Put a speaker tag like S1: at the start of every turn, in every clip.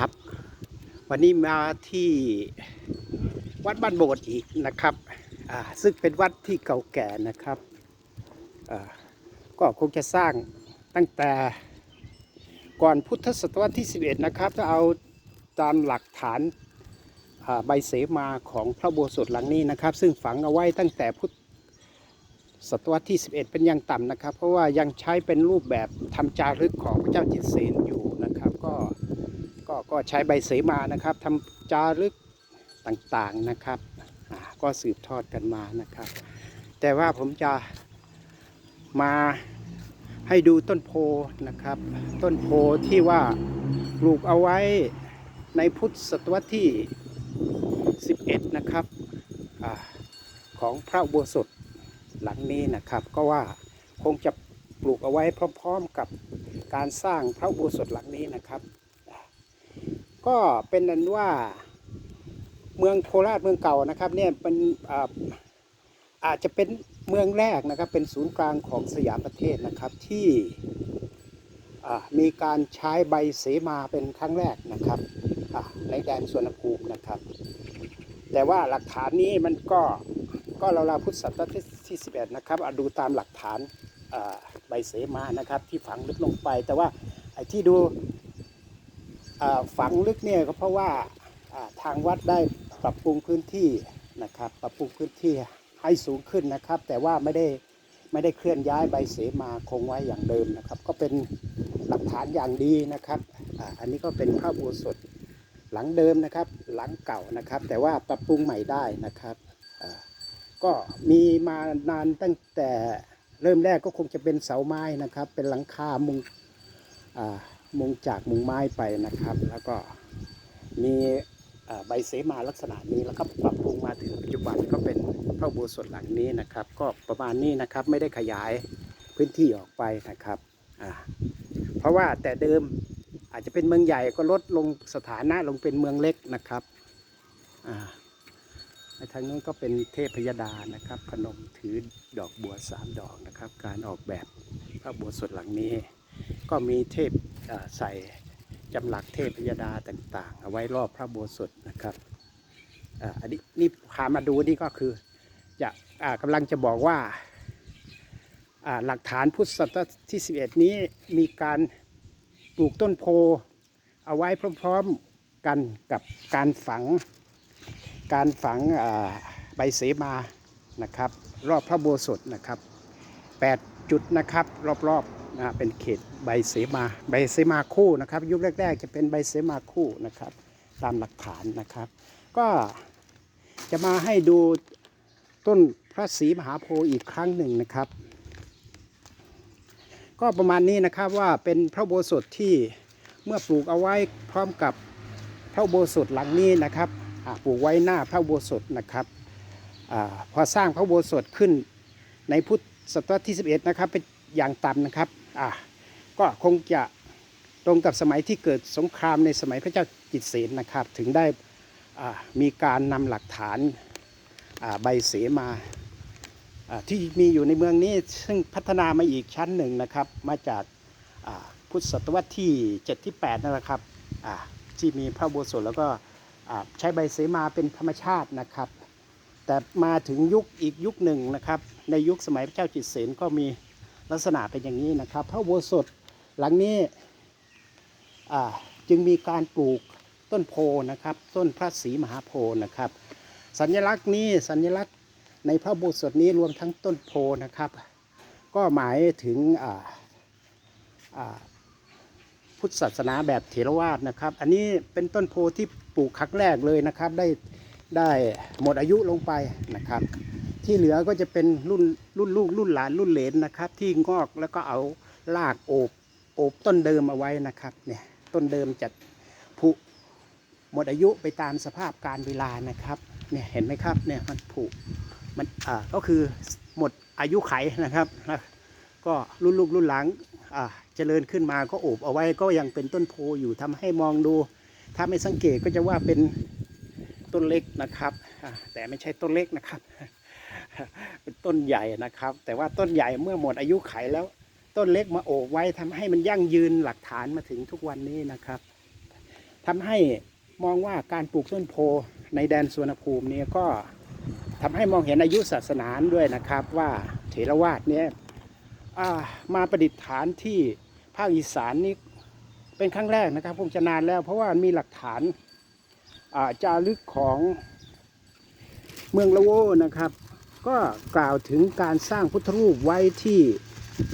S1: ครับ วันนี้มาที่วัดบ้านโบสถ์อีกนะครับซึ่งเป็นวัดที่เก่าแก่นะครับก็คงจะสร้างตั้งแต่ก่อนพุทธศตวรรษที่ 11 นะครับถ้าเอาตามหลักฐานใบเสมาของพระโบสถหลังนี้นะครับ ซึ่งฝังเอาไว้ตั้งแต่พุทธศตวรรษที่ 11 เป็นอย่างต่ำนะครับ เพราะว่ายังใช้เป็นรูปแบบทำจารึกของพระเจ้าจิตเสนอยู่ ก็ก็ใช้ใบเสมานะครับทำจารึกต่างๆนะครับ ก็สืบทอดกันมานะครับ แต่ว่าผมจะมาให้ดูต้นโพนะครับ ต้นโพที่ว่าปลูกเอาไว้ในพุทธศตวรรษที่ 11 นะครับอของพระอุโบสถหลังนี้นะครับ ก็ว่าคงจะปลูกเอาไว้พร้อม ๆกับการสร้างพระอุโบสถหลังนี้นะครับ ก็เป็นนั้นว่าเมืองโคราชเมืองเก่านะครับเนี่ยเป็นอาจจะเป็นเมืองแรกนะครับเป็นศูนย์กลางของสยามประเทศนะครับที่มีการใช้ใบเสมาเป็นครั้งแรกนะครับในแดนสวนภูมินะครับ แต่ว่าหลักฐานนี้มันก็ก็เราวๆพุทธศตวรรษที่ 11 นะครับเอาดูตามหลักฐานใบเสมานะครับที่ฝังลึกลงไป แต่ว่าไอ้ที่ดู ฝังลึกเนี่ยก็เพราะว่าทางวัดได้ปรับปรุงพื้นที่นะครับปรับปรุงพื้นที่ให้สูงขึ้นนะครับ แต่ว่าไม่ได้ไม่ได้เคลื่อนย้ายใบเสมาคงไว้อย่างเดิมนะครับ ก็เป็นหลักฐานอย่างดีนะครับออันนี้ก็เป็นพระอุโบสถหลังเดิมนะครับ หลังเก่านะครับ แต่ว่าปรับปรุงใหม่ได้นะครับก็มีมานานตั้งแต่เริ่มแรกก็คงจะเป็นเสาไม้นะครับ เป็นหลังคามุง มุงจากมุงไม้ไปนะครับ แล้วก็มีใบเสมาลักษณะนี้แล้วก็ปรับปรุงมาถึงปัจจุบันก็เป็นพระอุโบสถหลังนี้นะครับ ก็ประมาณนี้นะครับไม่ได้ขยายพื้นที่ออกไปนะครับเพราะว่าแต่เดิมอาจจะเป็นเมืองใหญ่ก็ลดลงสถานะลงเป็นเมืองเล็กนะครับทางนู้นก็เป็นเทพยดานะครับพนมถือดอกบัวสามดอกนะครับ การออกแบบพระอุโบสถหลังนี้ ก็มีเทพใส่จำหลักเทพยดาต่างๆ เอาไว้รอบพระโบสถนะครับอันนี้นี่พามาดูนี่ก็คือจะอ่ากำลังจะบอกว่าหลักฐานพุทธศตวรรษที่ 11 นี้มีการปลูกต้นโพเอาไว้พร้อมๆกันกับการฝังการฝังใบเสมานะครับ รอบพระโบสถนะครับ 8 จุดนะครับรอบๆนะเป็นเขตใบเสมาใบเสมาคู่นะครับ ยุคแรก ๆ จะเป็นใบเสมาคู่นะครับ ตามหลักฐานนะครับ ก็จะมาให้ดูต้นพระศรีมหาโพธิ์อีกครั้งหนึ่งนะครับ ก็ประมาณนี้นะครับว่าเป็นพระโบสถที่เมื่อปลูกเอาไว้พร้อมกับพระโบสถหลังนี้นะครับปลูกไว้หน้าพระโบสถนะครับอพอสร้างพระโบสถขึ้นในพุทธศตวรรษที่ 11 นะครับเป็นอย่างต่ำนะครับ อ่าก็คงจะตรงกับสมัยที่เกิดสงครามในสมัยพระเจ้าจิตเสนนะครับ ถึงได้มีการนำหลักฐานใบเสมาที่มีอยู่ในเมืองนี้ซึ่งพัฒนามาอีกชั้นหนึ่งนะครับ มาจากพุทธศตวรรษที่ 7 ที่ 8 นั่นแหละครับที่มีพระโบสถแล้วก็ใช้ใบเสมาเป็นธรรมชาตินะครับ แต่มาถึงยุคอีกยุคหนึ่งนะครับ ในยุคสมัยพระเจ้าจิตเสนก็มี ลักษณะเป็นอย่างนี้นะครับ พระโบสถหลังนี้จึงมีการปลูกต้นโพนะครับ ต้นพระศรีมหาโพนะครับ สัญลักษณ์นี้สัญลักษณ์ในพระโบสถนี้รวมทั้งต้นโพนะครับ ก็หมายถึงพุทธศาสนาแบบเถรวาทนะครับ อันนี้เป็นต้นโพที่ปลูกครั้งแรกเลยนะครับ ได้ได้หมดอายุลงไปนะครับ ที่เหลือก็จะเป็นรุ่นรุ่นลูกรุ่นหลานรุ่นเหลนนะครับ ที่งอกแล้วก็เอารากโอบโอบต้นเดิมเอาไว้นะครับเนี่ยต้นเดิมจะผุหมดอายุไปตามสภาพการเวลานะครับเนี่ยเห็นไหมครับเนี่ยมันผุมันอ่าก็คือหมดอายุไขนะครับ ก็รุ่นลูกรุ่นหลังอ่าเจริญขึ้นมาก็โอบเอาไว้ก็ยังเป็นต้นโพอยู่ทำให้มองดู ถ้าไม่สังเกตก็จะว่าเป็นต้นเล็กนะครับแต่ไม่ใช่ต้นเล็กนะครับ เป็นต้นใหญ่นะครับ แต่ว่าต้นใหญ่เมื่อหมดอายุไขแล้ว ต้นเล็กมาโอบไว้ทำให้มันยั่งยืนหลักฐานมาถึงทุกวันนี้นะครับทำให้มองว่าการปลูกต้นโพในแดนสวนภูมินี่ก็ทำให้มองเห็นอายุศาสนาด้วยนะครับ ว่าเถรวาทเนี่ยมาประดิษฐานที่ภาคอีสานนี่เป็นครั้งแรกนะครับคงจะนานแล้ว เพราะว่ามีหลักฐานจารึกของเมืองละโวนะครับ ก็กล่าวถึงการสร้างพุทธรูปไว้ที่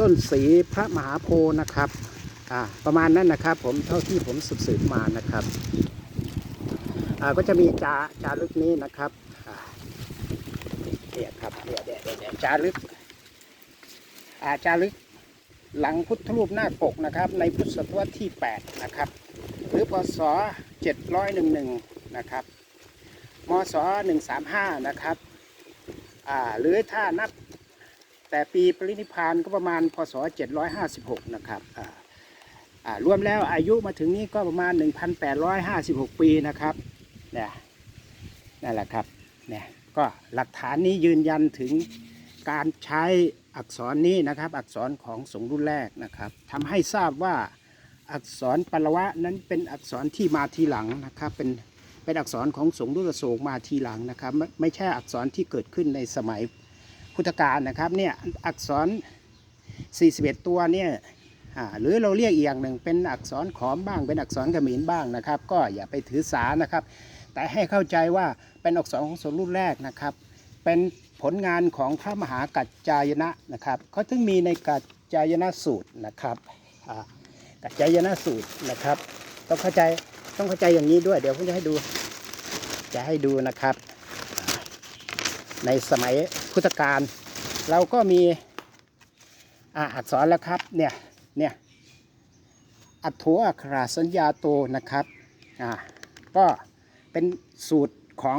S1: ต้นสีพระมหาโพธิ์นะครับอ่าประมาณนั้นนะครับผมเท่าที่ผมสืบมานะครับอ่าก็จะมีจาจารึกนี้นะครับเนี่ยครับเนี่ยเนี่ยเนี่ยเนี่ยจารึกอ่าจารึกหลังพุทธรูปหน้าปกนะครับในพุทธศตวรรษที่ 8 นะครับ หรือพศ 711 นะครับมศ 135 นะครับ อ่าหรือถ้านับแต่ปีปรินิพานก็ประมาณพศ 756 นะครับอ่าอ่ารวมแล้วอายุมาถึงนี้ก็ประมาณ 1,856 ปีนะครับเนี่ยนั่นแหละครับเนี่ยก็หลักฐานนี้ยืนยันถึงการใช้อักษรนี้นะครับ อักษรของสงรุ่นแรกนะครับทำให้ทราบว่าอักษรปลวะนั้นเป็นอักษรที่มาทีหลังนะครับเป็น เป็นอักษรของสงฆ์รุ่นอโศกมาทีหลังนะครับไม่ไม่ใช่อักษรที่เกิดขึ้นในสมัยพุทธกาลนะครับเนี่ยอักษร 41 ตัวเนี่ยหรือเราเรียกอีกอย่างหนึ่งเป็นอักษรขอมบ้าง เป็นอักษรเขมรบ้างนะครับ ก็อย่าไปถือสานะครับ แต่ให้เข้าใจว่าเป็นอักษรของสงฆ์รุ่นแรกนะครับ เป็นผลงานของพระมหากัจจายนะนะครับเขาถึงมีในกัจจายนะสูตรนะครับกัจจายนะสูตรนะครับต้องเข้าใจ ต้องเข้าใจอย่างนี้ด้วย เดี๋ยวผมจะให้ดู จะให้ดูนะครับ ในสมัยพุทธกาลเราก็มีอาอักษรแล้วครับ เนี่ย เนี่ย อัตโถอัคราสัญญาโตนะครับ อ่า ก็เป็นสูตรของ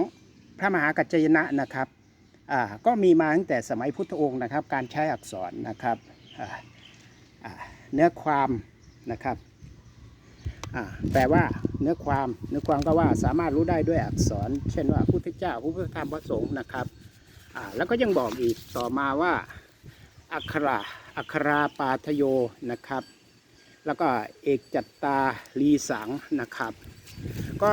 S1: พระมหากัจจยนะนะครับ อ่า ก็มีมาตั้งแต่สมัยพุทธองค์นะครับ การใช้อักษรนะครับ อ่า เนื้อความนะครับ แปลว่าเนื้อความเนื้อความก็ว่าสามารถรู้ได้ด้วยอักษร เช่นว่าพุทธเจ้าพระพุทธธรรมพระสงฆ์นะครับแล้วก็ยังบอกอีกต่อมาว่าอักขระอักขราปาทโยนะครับ แล้วก็เอกจัตตาลีสังนะครับ ก็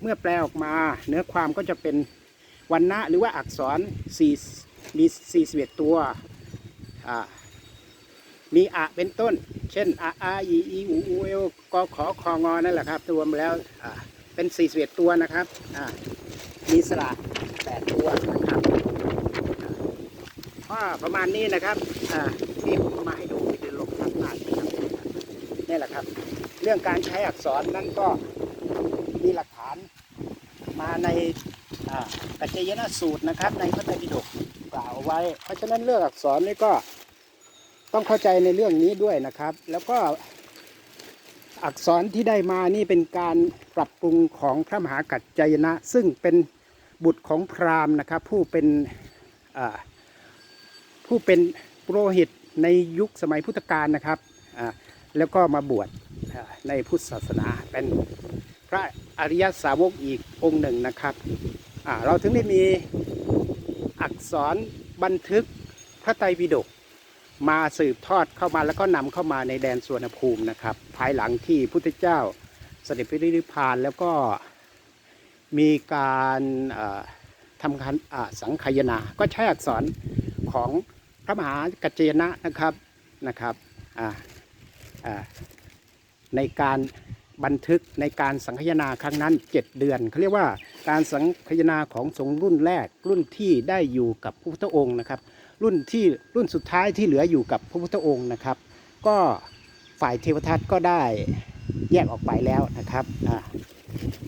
S1: เมื่อแปลออกมาเนื้อความก็จะเป็นวันนะหรือว่าอักษร4มี41ตัวอ่า มีอะเป็นต้น เช่นอาอาอีอีอูอูเอลกอขอคองอนั่นแหละครับรวมแล้วอ่าเป็น41ตัวนะครับอ่ามีสระ8ตัวนะครับก็ประมาณนี้นะครับอ่าที่ผมเอามาให้ดูวิดีโอลงข้างหนานะครับนี่แหละครับ เรื่องการใช้อักษรนั้นก็มีหลักฐานมาในปัจจยนสูตรนะครับ ในพระไตรปิฎกกล่าวไว้ เพราะฉะนั้นเรื่องอักษรนี่ก็ ต้องเข้าใจในเรื่องนี้ด้วยนะครับ แล้วก็อักษรที่ได้มานี่เป็นการปรับปรุงของพระมหากัจจยนะ ซึ่งเป็นบุตรของพราหมณ์นะครับ ผู้เป็นผู้เป็นปุโรหิตในยุคสมัยพุทธกาลนะครับแล้วก็มาบวชในพุทธศาสนาเป็นพระอริยสาวกอีกองค์หนึ่งนะครับเราถึงได้มีอักษรบันทึกพระไตรปิฎก มาสืบทอดเข้ามาแล้วก็นำเข้ามาในแดนสวนภูมินะครับ ภายหลังที่พุทธเจ้าเสด็จไปนิพพานแล้วก็มีการทำการสังคายนา ก็ใช้อักษรของพระมหากัจจนะนะครับนะครับในการบันทึกในการสังคายนาครั้งนั้น 7 เดือนเขาเรียกว่าการสังคายนาของสงรุ่นแรกรุ่นที่ได้อยู่กับพระพุทธองค์นะครับ รุ่นที่รุ่นสุดท้ายที่เหลืออยู่กับพระพุทธองค์นะครับ ก็ฝ่ายเทวทัตก็ได้แยกออกไปแล้วนะครับ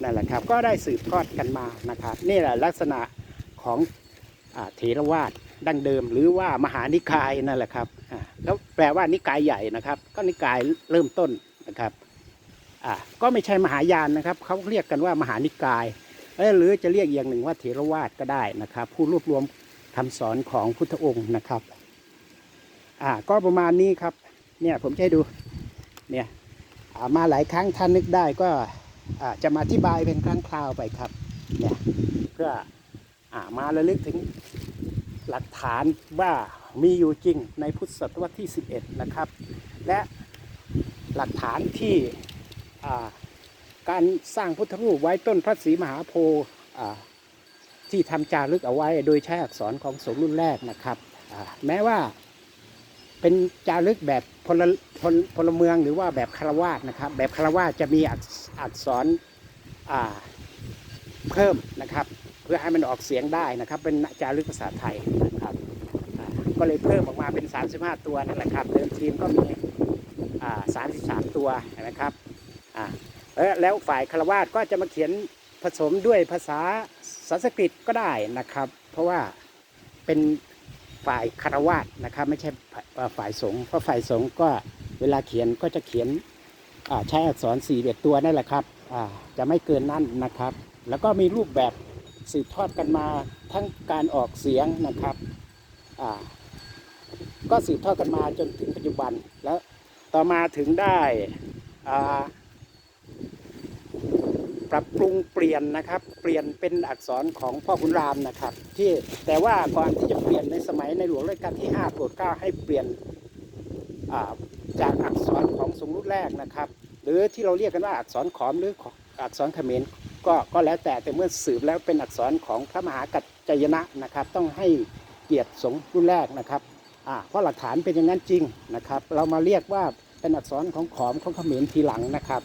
S1: นั่นแหละครับก็ได้สืบทอดกันมานะครับนี่แหละลักษณะของอเถรวาทดั้งเดิมหรือว่ามหานิกายนั่นแหละครับแล้วแปลว่านิกายใหญ่นะครับ ก็นิกายเริ่มต้นนะครับก็ไม่ใช่มหายานนะครับเขาเรียกกันว่ามหานิกายเอ้ยหรือจะเรียกอย่างหนึ่งว่าเถรวาทก็ได้นะครับ ผู้รวบรวม คำสอนของพุทธองค์นะครับ อ่าก็ประมาณนี้ครับ เนี่ยผมจะให้ดู เนี่ยามาหลายครั้งท่านนึกได้ก็อ่าจะมาอธิบายเป็นครั้งคราวไปครับ เนี่ยเพื่ออ่ามาระลึกถึงหลักฐานว่ามีอยู่จริงในพุทธศตวรรษที่ 11 นะครับ และหลักฐานที่อ่าการสร้างพุทธรูปไว้ต้นพระศรีมหาโพธิ์อ่า ที่ทำจารึกเอาไว้โดยใช้อักษรของสงฆ์รุ่นแรกนะครับแม้ว่าเป็นจารึกแบบพลพลพลเมืองหรือว่าแบบคารวาสนะครับ แบบคารวาสจะมีอักษรเพิ่มนะครับ เพื่อให้มันออกเสียงได้นะครับ เป็นจารึกภาษาไทยนะครับก็เลยเพิ่มออกมาเป็น 35 ตัวนั่นแหละครับเดิมทีมก็มี33 ตัวนะครับเออแล้วฝ่ายคารวาสก็จะมาเขียนผสมด้วยภาษา สันสกฤตก็ได้นะครับ เพราะว่าเป็นฝ่ายคารวาสนะครับ ไม่ใช่ฝ่ายสงฆ์เพราะฝ่ายสงฆ์ก็เวลาเขียนก็จะเขียนใช้อักษร4เอ็ดตัวนั่นแหละครับจะไม่เกินนั่นนะครับ แล้วก็มีรูปแบบสืบทอดกันมาทั้งการออกเสียงนะครับก็สืบทอดกันมาจนถึงปัจจุบันแล้วต่อมาถึงได้อา ปรับปรุงเปลี่ยนนะครับ เปลี่ยนเป็นอักษรของพ่อขุนรามนะครับ ที่แต่ว่าก่อนที่จะเปลี่ยนในสมัยในหลวงรัชกาลที่5โปรดเกล้าให้เปลี่ยนจากอักษรของทรงรุ่นแรกนะครับ หรือที่เราเรียกกันว่าอักษรขอมหรืออักษรเขมรก็ก็แล้วแต่แต่เมื่อสืบแล้วเป็นอักษรของพระมหากัจจยนะนะครับ ต้องให้เกียรติสงรุ่นแรกนะครับเพราะหลักฐานเป็นอย่างนั้นจริงนะครับ เรามาเรียกว่าเป็นอักษรของขอมของเขมรทีหลังนะครับ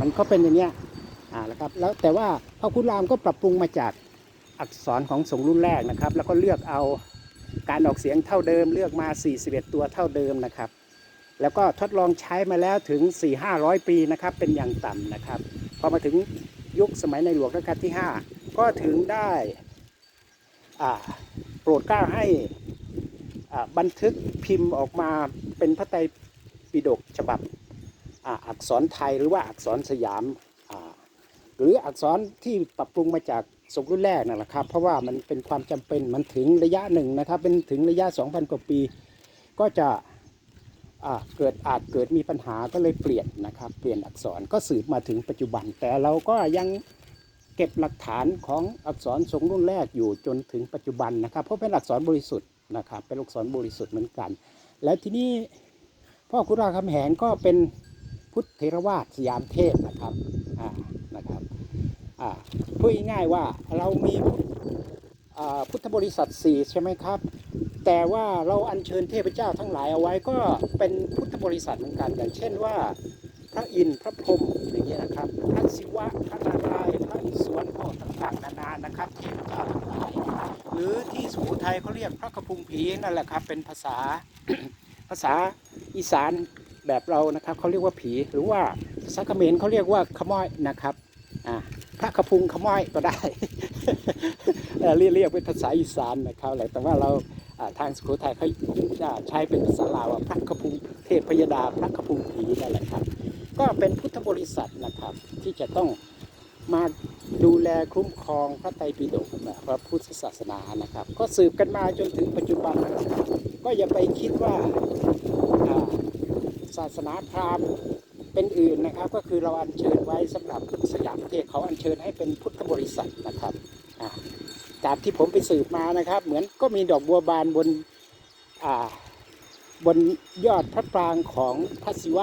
S1: มันก็เป็นอย่างเนี้ย อ่าแล้วครับแล้วแต่ว่าพระคุณรามก็ปรับปรุงมาจากอักษรของสงรุ่นแรกนะครับ แล้วก็เลือกเอาการออกเสียงเท่าเดิม เลือกมา 41 ตัวเท่าเดิมนะครับ แล้วก็ทดลองใช้มาแล้วถึง 4-500 ปีนะครับเป็นอย่างต่ำนะครับพอมาถึงยุคสมัยในหลวงรัชกาลที่ 5 ก็ถึงได้โปรดเกล้าให้บันทึกพิมพ์ออกมาเป็นพระไตรปิฎกฉบับออักษรไทยหรือว่าอักษรสยาม หรืออักษรที่ปรับปรุงมาจากสมรุ่นแรกนั่นแหละครับ เพราะว่ามันเป็นความจำเป็นมันถึงระยะหนึ่งนะครับ เป็นถึงระยะ 2,000 กว่าปี ก็จะเกิดอาจเกิดมีปัญหาก็เลยเปลี่ยนนะครับ เปลี่ยนอักษรก็สืบมาถึงปัจจุบัน แต่เราก็ยังเก็บหลักฐานของอักษรทรงรุ่นแรกอยู่จนถึงปัจจุบันนะครับ เพราะเป็นอักษรบริสุทธิ์นะครับ เป็นอักษรบริสุทธิ์เหมือนกัน แล้วทีนี้พ่อคุณราคำแหงก็เป็นพุทธเทรวาสสยามเทพนะครับอ่านะครับ พูดง่ายๆว่าเรามีพุทธบริษัทสี่ใช่ไหมครับ แต่ว่าเราอัญเชิญเทพเจ้าทั้งหลายเอาไว้ก็เป็นพุทธบริษัทเหมือนกัน อย่างเช่นว่า พระอินทร์พระพรหมอย่างเงี้ยนะครับ พระศิวะพระนารายณ์พระอิศวรพ่อต่างๆนานานะครับเทพเจ้าทั้งหลาย หรือที่สุโขทัยเขาเรียกพระกระพุงผีนั่นแหละครับ เป็นภาษาภาษาอีสานแบบเรานะครับเขาเรียกว่าผี หรือว่าภาษาเขมรเขาเรียกว่าขม้อยนะครับอ่า พระกระพุงขม้อยก็ได้เรียกเรียกเป็นภาษาอีสานนะครับแต่ว่าเราทางสุโขทัยเขาจะใช้เป็นภาษาลาว่าพระกระพุงเทพยดาพระกระพุงผีนั่นแหละครับ ก็เป็นพุทธบริษัทนะครับที่จะต้องมาดูแลคุ้มครองพระไตรปิฎกพระพุทธศาสนานะครับ ก็สืบกันมาจนถึงปัจจุบันก็อย่าไปคิดว่าศาสนาพราหมณ์ เป็นอื่นนะครับก็คือเราอัญเชิญไว้สำหรับสยามประเทศเขาอัญเชิญให้เป็นพุทธบริษัทนะครับอ่าจากที่ผมไปสืบมานะครับ เหมือนก็มีดอกบัวบานบนบนยอดพระปรางของพระศิวะ